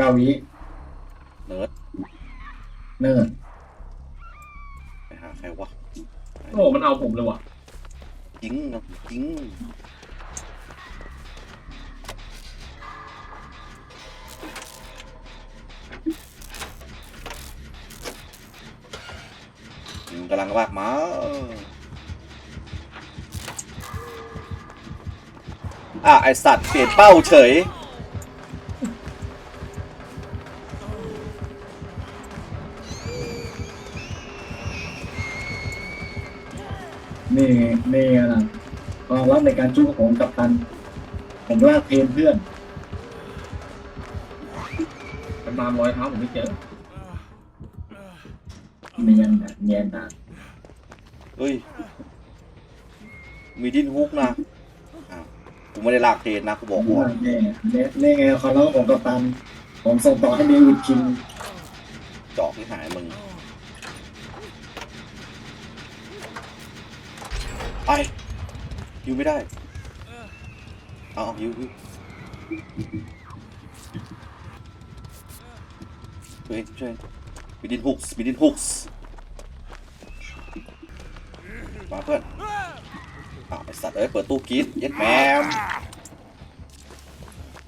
เก้าวิเนิร์ดเนิ่นไปหาใครวะโอ้มันเอาผมเลยว่ะจริงนะจริงอืมกำลังวากมาอะไอสัตว์เปลี่ยนเป้าเฉย นี่นี่นะความลับในการจุกของกัปตันผมลากเพนเพื่อน มันตามรอยเท้าผมไม่เจอเนียนนะเนียนนะเฮ้ย มีดินฮุกนะอ้าวกูไม่ได้ลากเทนนะกูบอกก่อนนี่นี่นี่ไงความลับของกัปตัน ผมส่งต่อให้เดวิดคิง จอกที่หายมึง ไปยิวไม่ได้เอาอยิวยิวช่วยช่วยมีดินฮุกส์มีดินฮุกส์มาเพื่อนอ้าวไอสัตว์เอ้ยเปิดตู้กรีดเย็ดแมม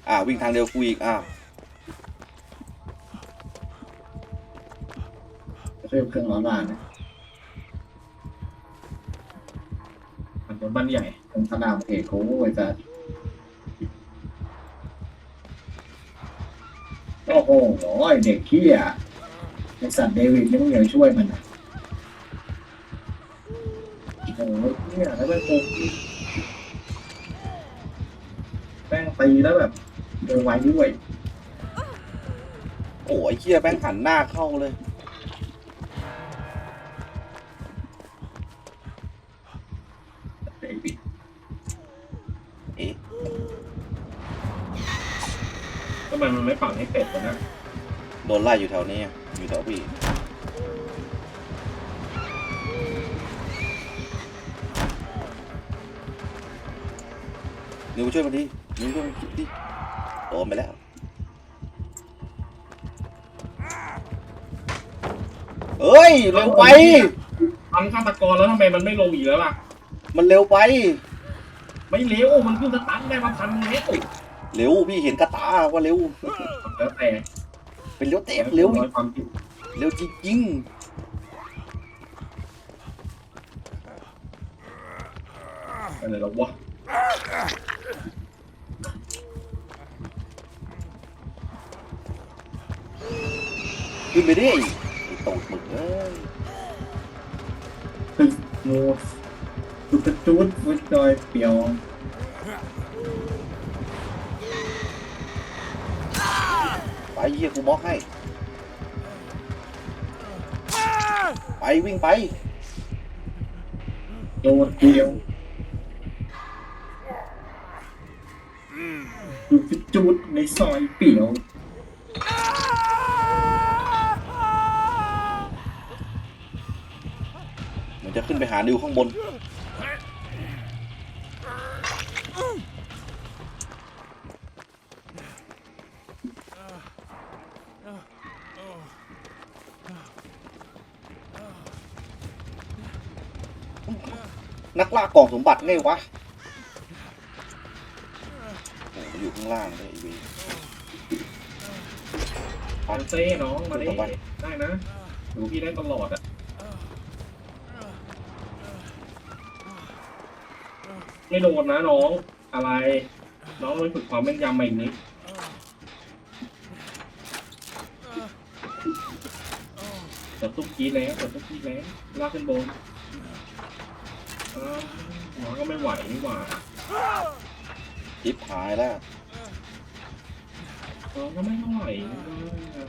อ่าวิ่งทางเดียวกูอีกอ้าวเรื่องเครื่องร้อนบ้านนะ บนบ้านใหญ่ผมสนามเอกโอ้ยจะโอ้โหเด็กขี้อะไอสัตว์เดวิดนี่มึงอย่าช่วยมันนะโอ้โหเนี่ยแล้วแม่งคงแป้งตีแล้วแบบเดินไวด้วย โอ้ยเฮียแม่งหันหน้าเข้าเลย ทำไมมันไม่ฝังให้เป็ดวะนะโดนไล่อยู่แถวนี้อะอยู่แถวพี่นิวช่วยมันดินิวช่วยมันดิโดนไปแล้วเฮ้ยเร็วไปทำฆาตกรแล้วทำไมมันไม่ลงอีกแล้วล่ะ มันเร็วไป ไม่เร็วมันขึ้นสตันได้มาพันเมตร เร็วพี่เห็นกระตาว่าเร็ว แล้วแต่เป็นเร็วเตะเร็วอีร้อกยความผิดเร็วจริงอะไรแล้ววะๆขึ้นไปดิไอ้ตูดหมึกเอ้ยตึกงูตุกจูดฟุตจอยเปียว เฮียกูบล็อกให้ ไปวิ่งไป โดดเดียวตุกจูดในซอยเปียวมันจะขึ้นไปหานิวข้างบน นักล่ากล่องสมบัติไงวะโอ้โหอยู่ข้างล่างเลยไอ้เวีปันเซ่น้องมาได้ได้นะดูพี่ได้ตลอดอะไม่โดนนะน้องอะไร น้องเลยฝึกความแม่นยำมาอีกนิดเปิดตุ๊กกี้แล้วเปิดตุ๊กกี้แล้วลากขึ้นบนอ้าว หัวก็ไม่ไหวนี่หว่าจิบหายแล้วน้องก็ไม่ไหว่า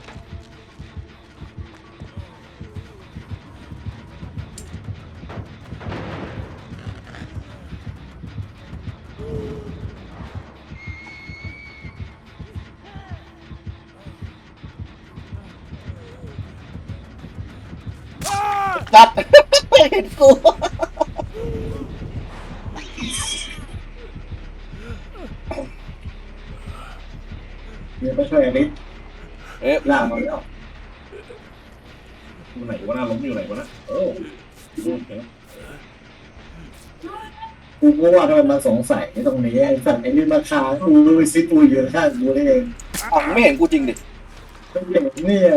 จัดไม่เห็นกู ช่วยอลิสเอ๊ะล่ากมาแล้วอยู่ไหนวะน่าล้มอยู่ไหนวะนะโอ้โอเคกูก็ว่าทำไมมันสงสัยในตรงนี้ไอ้สัตว์ไอ้นี่มาค้างกูรู้ไปซิกูอยู่ข้างกูนี่เองอ้าวไม่เห็นกูจริงดิไม่เห็นเนี่ย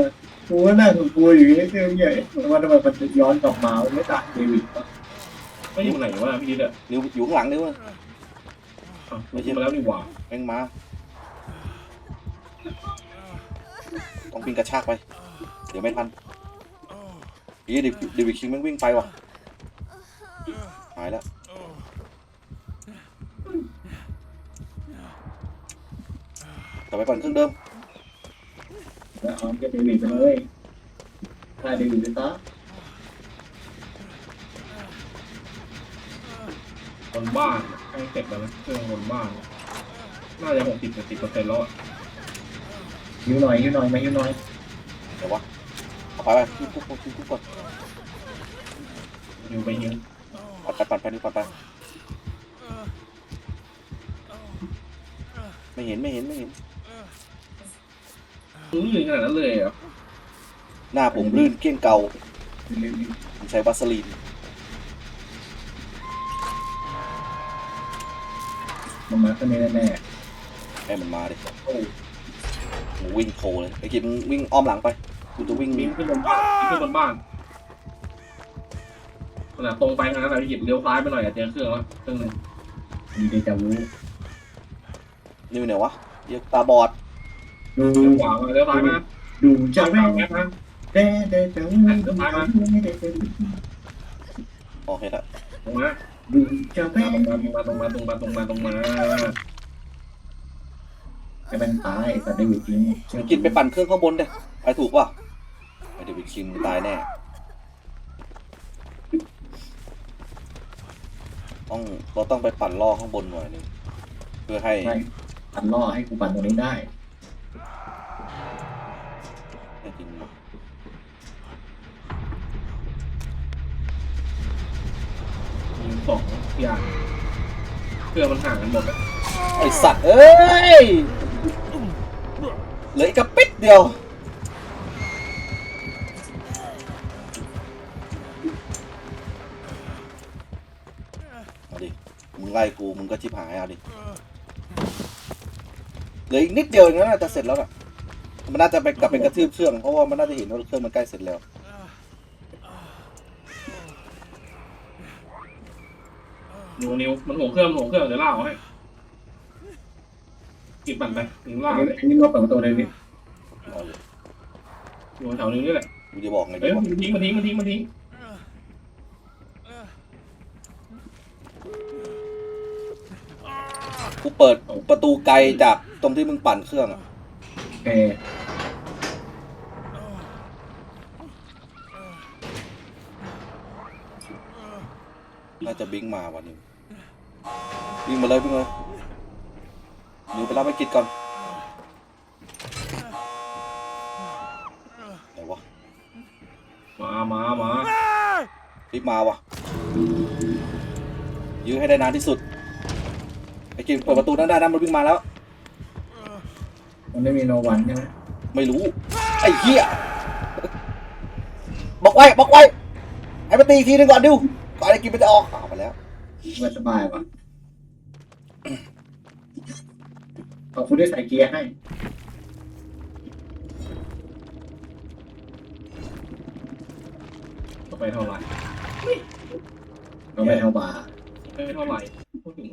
กูก็นั่งกูอยู่นี่คือเนี่ยว่าทำไมมันย้อนกลับมามันไม่ต่างเดวิดวะไม่อยู่ไหนวะพี่ดิอะนิ้วอยู่ข้างหลังนิ้วอะอะไม่ใช่มาแล้วนี่หว่าแม่งมา ต้องวิ่งกระชากไป เดี๋ยวไม่ทันอีดิดิวิคิงแม่งวิ่งไปว่ะหายแล้วกลับไปก่อนเครื่องเดิมแล้วเอาแค่เดวิดไปเลยถ้าเดวิดไปซะบนบ้านใกล้เสร็จแล้วนะเครื่องบนบ้าน น่าจะหกสิบเจ็ดสิบเปอร์เซ็นต์แล้วอะ หิวหน่อยหิวหน่อยมาหิวหน่อยเดี๋ยววะเอาไปไปปุ๊บปุ๊บปุ๊บปุ๊บก่อนยิงไปยิงปัดไปปัดไปนี่ปัดไปไม่เห็นไม่เห็นไม่เห็นอื้อขนาดนั้นเลยเหรอะหน้าผมลื่นเกลี้ยงเก่าเร็วผมใช้วัสลีนๆมันมาข้างในแน่ให้มันมาดิ โอ้โหวิ่งโผล่เลยไอ้กินวิ่งอ้อมหลังไปกูจะวิ่งวิ่วิ่งงขึ้นบนบ้านวิ่งขึ้นบนบ้านขนาดตรงไปทางนั้นแต่พี่หยิบเลี้ยวซ้ายไปหน่อยอะเจอเครื่องแล้วเครื่องหนึงๆมีเดจาวูนี่อยู่ไหนวะเหี้ยตาบอดดูเลี้ยวขวามาเลี้ยวซ้ายมาดูจะจะไม่แม่แม่นะเดเดจาวูดูจะไม่เดจาวูโอเคละตรงมาดูจะไม่มาตรงมาตรงมาตรงมาตรงมาตรงมา จะเป็นตายแต่เดวิดจริงไอ้กินไปปั่นเครื่องข้างบนเด้ไปถูกป่ะไอ้เดวิดคิงตายแน่ ต้องเราต้องไปปั่นล่อข้างบนหน่อยหนึงเพื่อให้ไม่ปั่นล่อให้กูปั่นตรงนี้ได้ให้กินยิงสองอย่างเครื่องมันห่างกันหมดอะไอสัตว์เอ้ย เหลืออีกกระปิดเดียว เอาดิ มึงไล่กูมึงก็ชิบหายเอาดิ เหลืออีกนิดเดียวเองนะน่าจะเสร็จแล้วน่ะ มันน่าจะไปกลับเป็นกระทืบเครื่องเพราะว่ามันน่าจะเห็นว่าเครื่องมันใกล้เสร็จแล้วนิ้วนิวมันห่วงเครื่องมันห่วงเครื่องเดี๋ยวล่าเอาให้ กิบปั่นไปถึงล่าอันเลนี้ยอันนี้ก็เปิดประตูเลยพี่เอาดิอยู่แถวนึงนี่แหละกูจะบอกไงเอ้ดียวะมันทิ้งมันทิ้งมันทิ้งมันทิ้งกูเปิดประตูไกลจากตรงที่มึงปั่นเครื่องอะโอเคน่าจะบิงมาวันนี้วิ่งมาเลยวิ่งเลย หนูไปรับไอ้กิจก่อนไหนวะมามามารีบมาวะยื้อให้ได้นานที่สุดไอ้กิจเปิดประตูนั้นได้นะมันวิ่งมาแล้ว มันไม่มีโนวันใช่ไหมไม่รู้ ไอ้เหี้ยบอกไว้บอกไว้ให้มาตีอีกทีหนึงก่อนดิวก่อนไอ้กิจมันจะออกออกไปแล้วว่าสบายว่ะ ขอบคุณที่ใส่เกียร์ให้ต่อไปเท่าไหร่เราไปเท่าบาร์ไม่เท่าไหร่พูดถึง